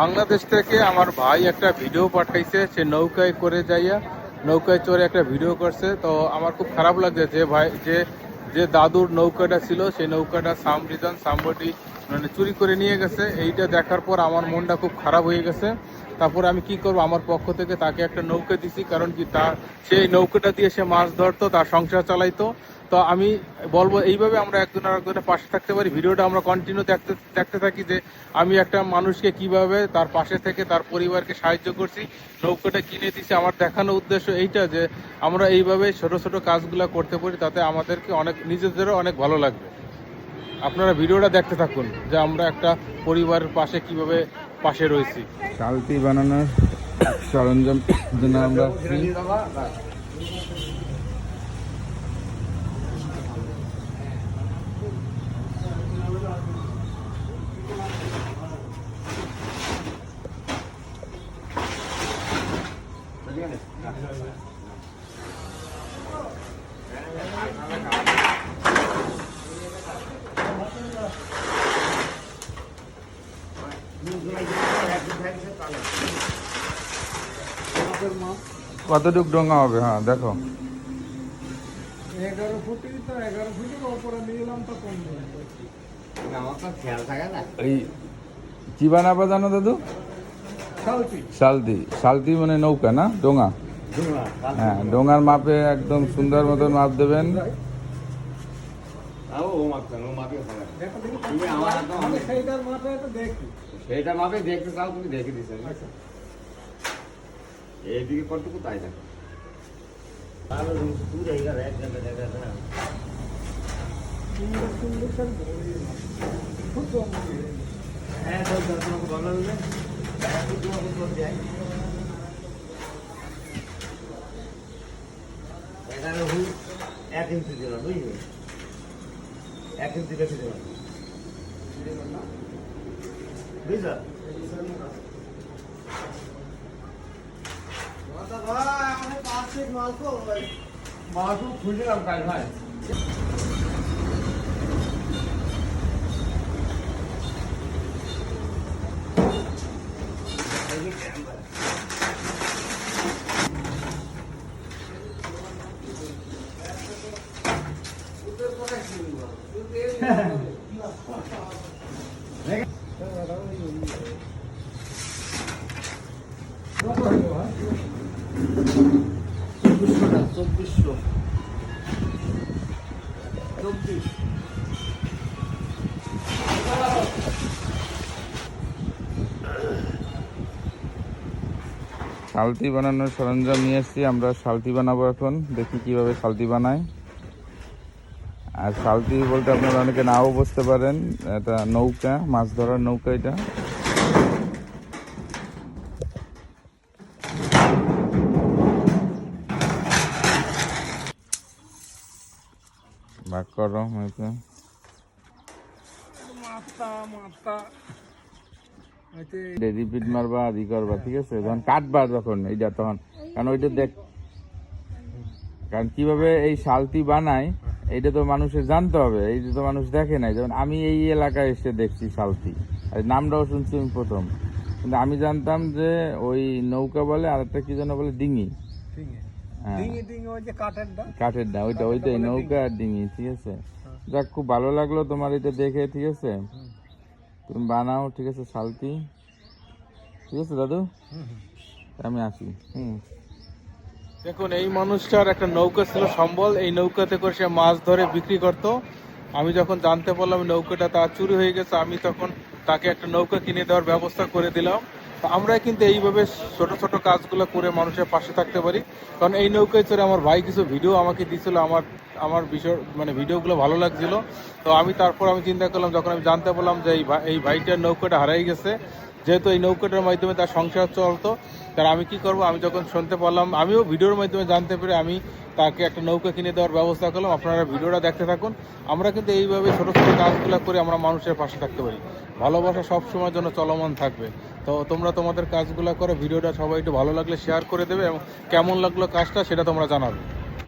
বাংলাদেশ থেকে আমার ভাই একটা ভিডিও পাঠাইছে, সে নৌকায় করে যাইয়া, নৌকায় চড়ে একটা ভিডিও করছে। তো আমার খুব খারাপ লাগছে যে ভাই, যে যে দাদুর নৌকাটা ছিল, সেই নৌকাটা সাম রিজন মানে চুরি করে নিয়ে গেছে। এইটা দেখার পর আমার মনটা খুব খারাপ হয়ে গেছে। তারপর আমি কি করব? আমার পক্ষ থেকে তাকে একটা নৌকা দিছি, কারণ কি তার, সেই নৌকাটা দিয়ে সে মাছ ধরতো, তার সংসার চালাইতো। তো আমি বলব, এইভাবে আমরা একজন আরেকজনের পাশে থাকতে পারি। ভিডিওটা আমরা কন্টিনিউ দেখতে দেখতে থাকি যে আমি একটা মানুষকে কীভাবে তার পাশে থেকে তার পরিবারকে সাহায্য করছি, নৌকাটা কিনে দিছি। আমার দেখানো উদ্দেশ্য এইটা যে আমরা এইভাবে ছোট ছোট কাজগুলো করতে পারি, তাতে আমাদেরকে অনেক, নিজেদেরও অনেক ভালো লাগবে। আপনারা ভিডিওটা দেখতে থাকুন যে আমরা একটা পরিবারের পাশে কীভাবে পাশে রয়েছি। শালতি বানানোর সরঞ্জাম জন্য আমরা কতটুক ডোঙা হবে? হ্যাঁ দেখো। এগারো ফুটি তো এগারো ফুটের ওপরে নিয়ে এলাম তো কম এই কি বানাবা জানো দাদু? শালতি মানে নৌকা না? ডোঙা? হ্যাঁ ডোঙার মাপে একদম সুন্দর মতন মাপ দেবেন। সেইটা মাপে দেখতে চাও তুমি দেখে দিছো। এইদিকে কতটুকু তাই দেখো। সুন্দর এখানে হুই এক ইঞ্চি দিলাম বুঝলি? এক ইঞ্চি বেশি দিলাম। বুঝলা? মালকো খুঁজলাম কাল ভাই। শালতি বানানোর সরঞ্জাম নিয়ে এসেছি আমরা শালতি বানাবো এখন। দেখি কীভাবে শালতি বানায়। আর শালতি বলতে আপনারা অনেকে নাও বুঝতে পারেন। এটা নৌকা মাছ ধরার নৌকা এটা। ভাগ করো হয়তো রিপিট মারবা আদি করবা ঠিক আছে? যখন কাটবা যখন এইটা তখন। কারণ ওইটা দেখ কারণ কীভাবে এই শালতি বানায় এইটা তো মানুষের জানতে হবে এইটা তো মানুষ দেখে নাই। যেমন আমি এই এলাকায় এসে দেখছি শালতি আর নামটাও শুনছি আমি প্রথম। কিন্তু আমি জানতাম যে ওই নৌকা বলে আর একটা কি যেন বলে ডিঙি। হ্যাঁ। কাঠের ডা ওইটা ওইটাই নৌকা আর ডিঙি ঠিক আছে? যাক খুব ভালো লাগল তোমার এটা দেখে ঠিক আছে? তুমি বানাও ঠিক আছে শালতি ঠিক আছে দাদু? আমি আসি। হুম। দেখুন, এই মানুষটার একটা নৌকা ছিল সম্বল। এই নৌকাতে করে সে মাছ ধরে বিক্রি করত। আমি যখন জানতে পারলাম নৌকাটা তার চুরি হয়ে গেছে, আমি তখন তাকে একটা নৌকা কিনে দেওয়ার ব্যবস্থা করে দিলাম। তো আমরা কিন্তু এইভাবে ছোট ছোট কাজগুলো করে মানুষের পাশে থাকতে পারি। কারণ এই নৌকায় চড়ে আমার ভাই কিছু ভিডিও আমাকে দিয়েছিল, আমার আমার বিষয় মানে ভিডিওগুলো ভালো লাগছিল। তো আমি তারপর আমি চিন্তা করলাম, যখন আমি জানতে পারলাম যে এই এই ভাইটার নৌকাটা হারাই গেছে, যেহেতু এই নৌকাটার মাধ্যমে তার সংসার চলতো তার আমি কি করব? আমি যখন শুনতে পারলাম, আমিও ভিডিওর মাধ্যমে জানতে পেরে আমি তাকে একটা নৌকা কিনে দেওয়ার ব্যবস্থা করলাম। আপনারা ভিডিওটা দেখতে থাকুন। আমরা কিন্তু এইভাবে ছোটো ছোটো কাজগুলো করে আমরা মানুষের পাশে থাকতে পারি। ভালোবাসা সব সময়ের জন্য চলমান থাকবে। তো তোমরা তোমাদের কাজগুলো করে, ভিডিওটা সবাই একটু ভালো লাগলে শেয়ার করে দেবে এবং কেমন লাগল কাজটা সেটা তোমরা জানাবে।